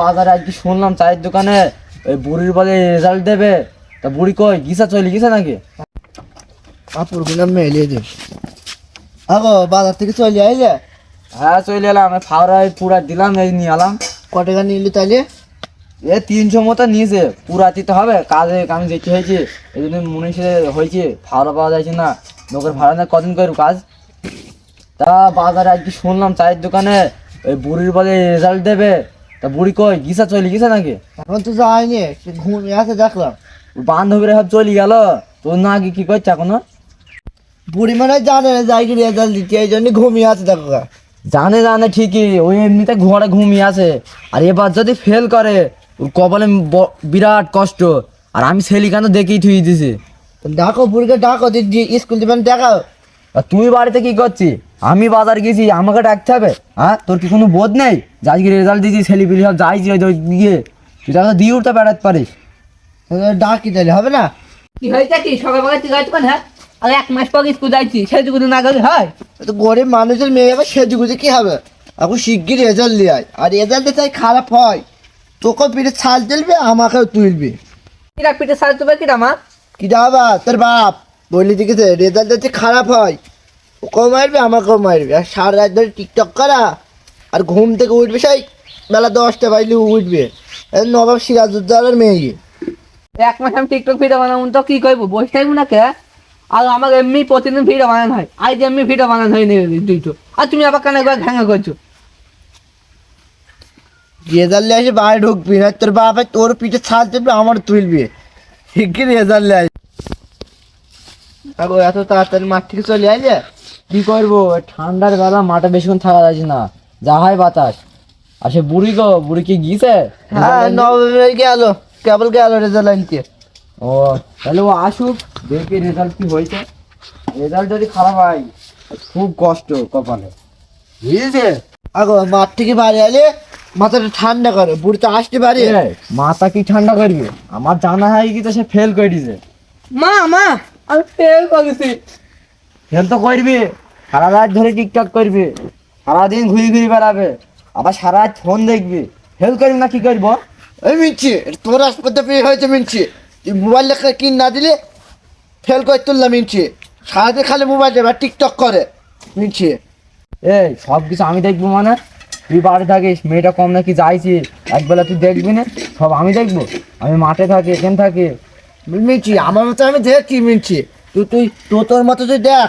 বাজারে আজকে শুনলাম চায়ের দোকানে ওই বুড়ির বলে রেজাল্ট দেবে। তা বুড়ি কই? গিসা চলে গিসা নাকি? কাপড়গুলো মেলে দে আগো বাজার থেকে চলে আইলে? হ্যাঁ চলে এলাম। আমি ফাওড়ায় পুরা দিলাম এই নিয়ে এলাম। ক টাকা নিলি তাইলে? এ তিনশো মতো নিয়েছে। পুরা দিতে হবে। কাজে আমি যেতে হয়েছে। এই জন্য মনে হয়েছে। ফাওড়া পাওয়া যাচ্ছে না। লোকের ভাড়া না কদিন করব কাজ। তা বাজারে আজকে শুনলাম চায়ের দোকানে ওই বুড়ির বলে রেজাল্ট দেবে। তা বুড়ি কই? গিসা চলে গেছে নাকি? এখন তো যায়নি ঘুমিয়ে আছে দেখলাম। বান্ধবীরা সব চলে গেল? তোর না কি করছে এখনও? বুড়ি মানে জানে না যাই রেজাল্ট দিতে এই জন্য ঘুমিয়ে আছে দেখো। জানে জানে ঠিকই। ওই এমনিতে ঘরে ঘুমিয়ে আছে। আর এবার যদি ফেল করে ওর কপালে বিরাট কষ্ট। আর আমি ছেলে কেন দেখেই থুই দিছি? ডাকো বুড়িকে ডাকো দি- দি- স্কুল দিবেন দেখাও। আর তুই বাড়িতে কি করছিস? আমি বাজার গেছি আমাকে ডাকতে হবে। হ্যাঁ? তোর কি কোনো বোধ নেই? যে আজকে রেজাল্ট দিয়েছি ছেলে পিলি সব ওই দিয়ে তুই তাকে দিয়ে উঠতে বেড়াতে পারিস। ডাকি তাহলে হবে না? কি হয়েছে কি? সকাল সকাল তুই গাইতে হ্যাঁ? আর এক মাস পর স্কুল যাইছি সেটুকু না গেলে হয়? তো গরিব মানুষের মেয়ে আবার সেজে গুজে কি হবে? এখন শিগগির রেজাল্ট দিয়ে আয়। আর রেজাল্টে তাই খারাপ হয়। তোকে পিঠে ছাল তুলবে আমাকেও তুলবে। কিরা পিঠে সাড়ে তুবে কিরা মা? কি যাবা তোর বাপ। বললি দেখেছে রেজাল্ট যদি খারাপ হয়। ওকেও মারবে আমাকেও মারবে আর সারা রাত ধরে টিকটক করা আর ঘুম থেকে উঠবে সেই বেলা দশটা বাজলে উঠবে। নবাব সিরাজুদ্দৌলার মেয়ে। এক মাস আমি টিকটক ভিডিও বানাবো তো কি করব? বসে থাকব না কে? আর আমার এমনি প্রতিদিন ভিডিও বানানো হয়। আজ এমনি ভিডিও বানানো হয় নি দুইটো আর তুমি আবার কানে করে ঘ্যাঙা করছ? রেজাল্ট এসে বাইরে ঢুকবি না তোর বাপ তোর পিঠে ছাল তুলবে আমার তুলবে। শিগগির রেজাল্ট আয় আগো এত তাড়াতাড়ি মাঠ থেকে চলে আইলে? কি করব? ঠান্ডার বেলা মাঠে বেশিক্ষণ থাকা যাচ্ছে না। যা হয় বাতাস। আর সে বুড়ি গো বুড়ি কি গিয়েছে? হ্যাঁ নভেম্বর গেল কেবল গেল রেজাল্ট আনতে? ও তাহলে ও আসুক দেখি রেজাল্ট কি হয়েছে। রেজাল্ট যদি খারাপ হয় খুব কষ্ট কপালে। বুঝেছে? আগো মাঠ থেকে বাড়ি আলে মাথাটা ঠান্ডা করে। বুড়ি তো আসতে পারি। মাথা কি ঠান্ডা করবে? আমার জানা হয় কি তো সে ফেল করে দিছে মা মা আমি ফেল করেছি ফেল তো করবে। সারা রাত ধরে টিকটক করবে সারাদিন ঘুরে ঘুরে বেড়াবে আবার সারা রাত ফোন দেখবে। ফেল করবি না কি করব? ওই মিনছি তোর হাসপাতাল পেয়ে হয়েছে মিনছি। তুই মোবাইল লেখা কিন না দিলে ফেল করে তুললাম মিনছি। সারাদিন খালি মোবাইল দেবে টিকটক করে মিনছি। এই সব কিছু আমি দেখব মানে? তুই বাড়ি থাকিস মেয়েটা কম নাকি যাইছি একবেলা তুই দেখবি না? সব আমি দেখব। আমি মাঠে থাকি এখানে থাকি। মিনছি আমার মতো আমি দেখছি মিনছি। তুই তুই তো তোর মতো তুই দেখ।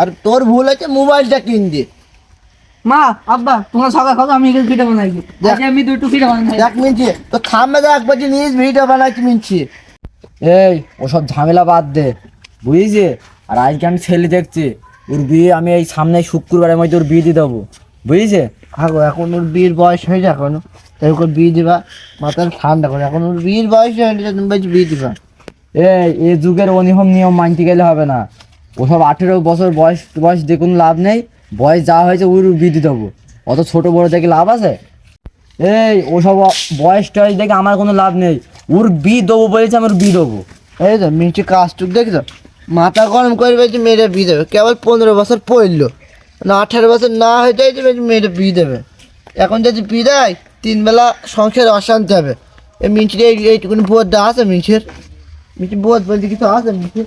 আর তোর ভুল আছে মোবাইলটা কিন দি। মা আব্বা তোমার সকাল সকাল আমি ভিডিও বানাইছি আজ আমি দুটো ভিডিও বানাই। দেখ মিনছি। তো থামবে দেখ বলছি নিজ ভিডিও বানাচ্ছি মিনছি। এই ওসব ঝামেলা বাদ দে বুঝেছি আর আজকে আমি ছেলে দেখছি ওর বিয়ে আমি এই সামনে শুক্রবারের মধ্যে ওর বিয়ে দিয়ে দেবো বুঝেছে আগো এখন ওর বিয়ের বয়স হয়েছে এখনও। তাই ওকে বিয়ে দেবা মাথার ঠান্ডা করে। এখন ওর বিয়ের বয়স হয়েছে তুমি বলছি বিয়ে দিবা। এই এ যুগের অনিয়ম নিয়ম মানতে গেলে হবে না। ওসব আঠেরো বছর বয়স বয়স দিয়ে কোনো লাভ নেই, বয়স যা হয়েছে বিয়ে দিয়ে দেবো। অত ছোট বড় দেখে লাভ আছে? এই, ওসব বয়স টয়স দেখে আমার কোনো লাভ নেই। ওর বি দেবো বলেছে, আমি ওর বিয়ে দেবো। এই তো মিষ্টি কাজটুক দেখছ? মাথা গরম করে বলছি মেয়েটা বিয়ে দেবে। কেবল পনেরো বছর পড়ল। না, আঠারো বছর না হয়ে বলছি মেয়েটা বিয়ে দেবে। এখন যদি বি দেয় তিন বেলা সংসারে অশান্তি হবে। এই মিষ্টির এই এইটুকুনি বোধটা আছে মিষ্টির? মিষ্টি বোধ বলতে কিছু আছে মিষ্টি